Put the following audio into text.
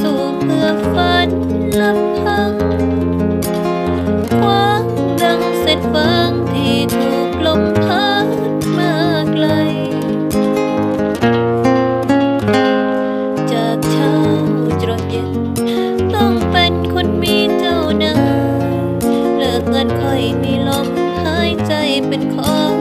สู่เพื่อฝันลำพังควางดังเสร็จฟังที่ถูกลมพัดมาไกล จากเช้าจนเย็น ต้องเป็นคนมีเจ้านายเลิกงานค่อยมีลมหายใจเป็นของ